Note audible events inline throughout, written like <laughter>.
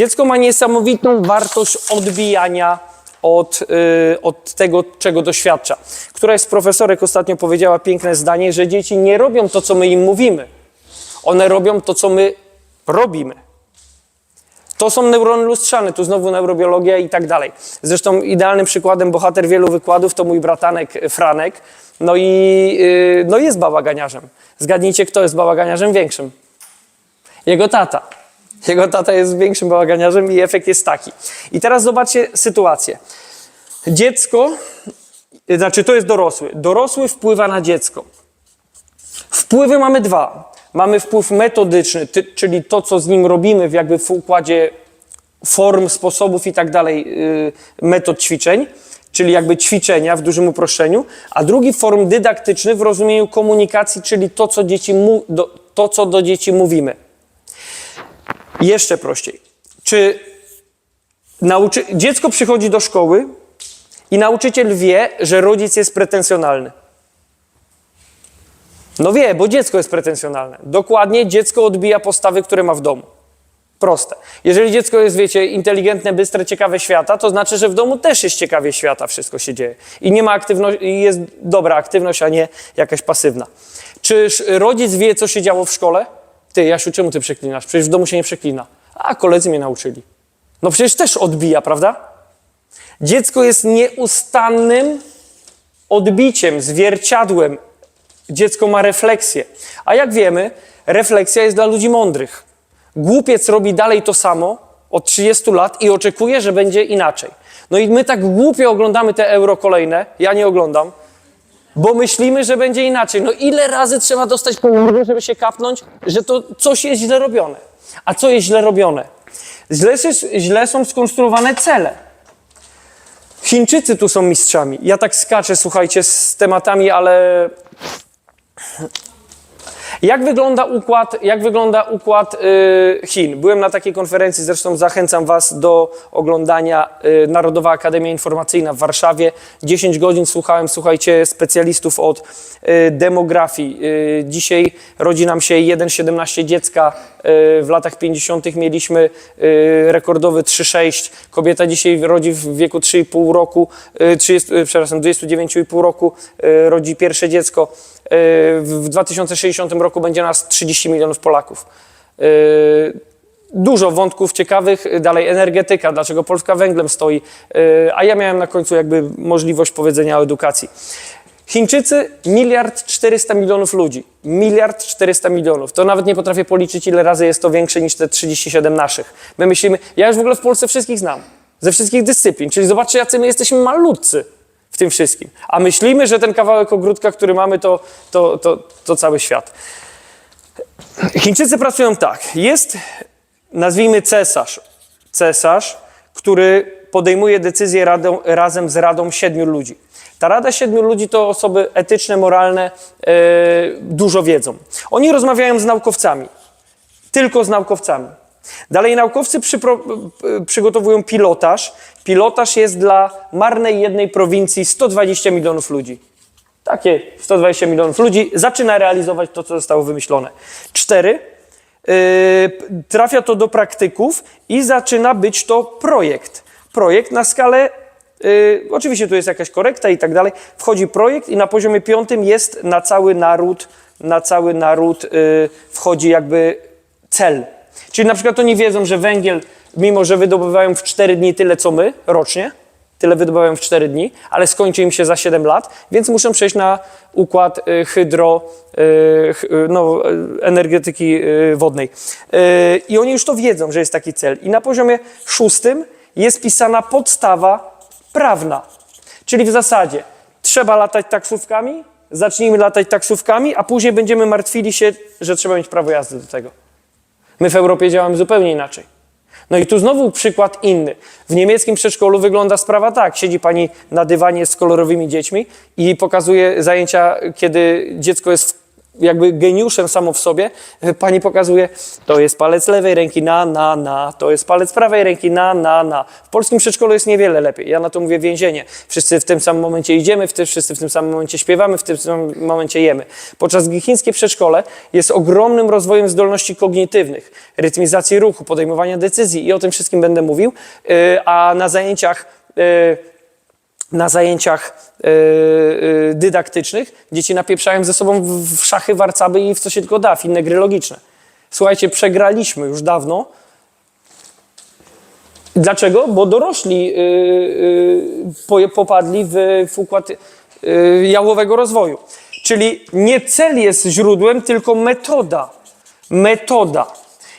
Dziecko ma niesamowitą wartość odbijania od, y, od tego, czego doświadcza. Któraś z profesorek ostatnio powiedziała piękne zdanie, że dzieci nie robią to, co my im mówimy. One robią to, co my robimy. To są neurony lustrzane, tu znowu neurobiologia i tak dalej. Zresztą idealnym przykładem bohater wielu wykładów to mój bratanek Franek. No i yy, no jest bałaganiarzem. Zgadnijcie, kto jest bałaganiarzem większym? Jego tata. Jego tata jest większym bałaganiarzem i efekt jest taki. I teraz zobaczcie sytuację. Dziecko, znaczy to jest dorosły. Dorosły wpływa na dziecko. Wpływy mamy dwa. Mamy wpływ metodyczny, ty, czyli to, co z nim robimy w jakby w układzie form, sposobów i tak dalej, yy, metod ćwiczeń, czyli jakby ćwiczenia w dużym uproszczeniu, a drugi form dydaktyczny w rozumieniu komunikacji, czyli to, co, dzieci mu, do, to, co do dzieci mówimy. Jeszcze prościej. Czy nauczy... dziecko przychodzi do szkoły i nauczyciel wie, że rodzic jest pretensjonalny? No wie, bo dziecko jest pretensjonalne. Dokładnie dziecko odbija postawy, które ma w domu. Proste. Jeżeli dziecko jest, wiecie, inteligentne, bystre, ciekawe świata, to znaczy, że w domu też jest ciekawie świata, wszystko się dzieje. I nie ma aktywności, jest dobra aktywność, a nie jakaś pasywna. Czyż rodzic wie, co się działo w szkole? Ty, Jasiu, czemu ty przeklinasz? Przecież w domu się nie przeklina. A, koledzy mnie nauczyli. No przecież też odbija, prawda? Dziecko jest nieustannym odbiciem, zwierciadłem dziecko ma refleksję. A jak wiemy, refleksja jest dla ludzi mądrych. Głupiec robi dalej to samo od 30 lat i oczekuje, że będzie inaczej. No i my tak głupio oglądamy te euro kolejne, ja nie oglądam, bo myślimy, że będzie inaczej. No ile razy trzeba dostać po żeby się kapnąć, że to coś jest źle robione. A co jest źle robione? Źle, źle są skonstruowane cele. Chińczycy tu są mistrzami. Ja tak skaczę, słuchajcie, z tematami, ale jak wygląda układ, jak wygląda układ y, Chin? Byłem na takiej konferencji, zresztą zachęcam Was do oglądania y, Narodowa Akademia Informacyjna w Warszawie. 10 godzin słuchałem, słuchajcie, specjalistów od y, demografii. Y, dzisiaj rodzi nam się 1,17 dziecka. Y, w latach 50. mieliśmy y, rekordowy 3,6. Kobieta dzisiaj rodzi w wieku 3,5 roku, y, 30, y, przepraszam, 29,5 roku y, rodzi pierwsze dziecko. Y, w 2060 roku będzie nas 30 milionów Polaków. Y, Dużo wątków ciekawych, dalej energetyka, dlaczego Polska węglem stoi, y, a ja miałem na końcu jakby możliwość powiedzenia o edukacji. Chińczycy miliard 400 milionów ludzi. Miliard 400 milionów. To nawet nie potrafię policzyć, ile razy jest to większe niż te 37 naszych. My myślimy, ja już w ogóle w Polsce wszystkich znam. Ze wszystkich dyscyplin. Czyli zobaczcie, jacy my jesteśmy malutcy tym wszystkim. A myślimy, że ten kawałek ogródka, który mamy, to, to, to, to cały świat. Chińczycy pracują tak. Jest, nazwijmy cesarz. Cesarz, który podejmuje decyzję radą, razem z radą siedmiu ludzi. Ta rada siedmiu ludzi to osoby etyczne, moralne, e, dużo wiedzą. Oni rozmawiają z naukowcami. Tylko z naukowcami. Dalej naukowcy y, przygotowują pilotaż. Pilotaż jest dla marnej jednej prowincji 120 milionów ludzi. Takie 120 milionów ludzi zaczyna realizować to, co zostało wymyślone. Cztery. Yy, trafia to do praktyków i zaczyna być to projekt. Projekt na skalę, yy, oczywiście tu jest jakaś korekta i tak dalej. Wchodzi projekt i na poziomie piątym jest na cały naród, na cały naród yy, wchodzi jakby cel. Czyli na przykład oni wiedzą, że węgiel, mimo że wydobywają w 4 dni tyle co my rocznie, tyle wydobywają w 4 dni, ale skończy im się za 7 lat, więc muszą przejść na układ y, hydro, y, y, no, energetyki wodnej. I oni już to wiedzą, że jest taki cel. I na poziomie szóstym jest pisana podstawa prawna. Czyli w zasadzie trzeba latać taksówkami, zacznijmy latać taksówkami, a później będziemy martwili się, że trzeba mieć prawo jazdy do tego. My w Europie działamy zupełnie inaczej. No i tu znowu przykład inny. W niemieckim przedszkolu wygląda sprawa tak. Siedzi pani na dywanie z kolorowymi dziećmi i pokazuje zajęcia, kiedy dziecko jest jakby geniuszem samo w sobie. Pani pokazuje, to jest palec lewej ręki na, na, na, to jest palec prawej ręki na, na, na. W polskim przedszkolu jest niewiele lepiej. Ja na to mówię więzienie. Wszyscy w tym samym momencie idziemy, w tym, wszyscy w tym samym momencie śpiewamy, w tym samym momencie jemy. Podczas gdy chińskie przedszkole jest ogromnym rozwojem zdolności kognitywnych, rytmizacji ruchu, podejmowania decyzji i o tym wszystkim będę mówił. Yy, A na zajęciach yy, na zajęciach e, e, dydaktycznych dzieci napieprzają ze sobą w, szachy, warcaby i w co się tylko da, w inne gry logiczne. Słuchajcie, przegraliśmy już dawno. Dlaczego? Bo dorośli po- popadli w, układ jałowego rozwoju. Czyli nie cel jest źródłem, tylko metoda. Metoda.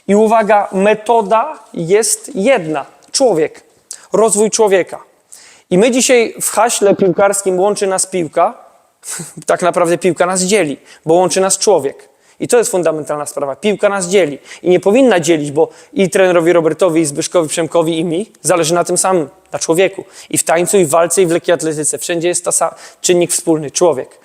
I uwaga, metoda jest jedna. Człowiek. Rozwój człowieka. I my dzisiaj w haśle piłkarskim łączy nas piłka, <laughs> tak naprawdę piłka nas dzieli, bo łączy nas człowiek. I to jest fundamentalna sprawa. Piłka nas dzieli. I nie powinna dzielić, bo i trenerowi Robertowi, i Zbyszkowi Przemkowi, i mi zależy na tym samym, na człowieku. I w tańcu, i w walce, i w lekkiej atletyce. Wszędzie jest ta sam czynnik wspólny, człowiek.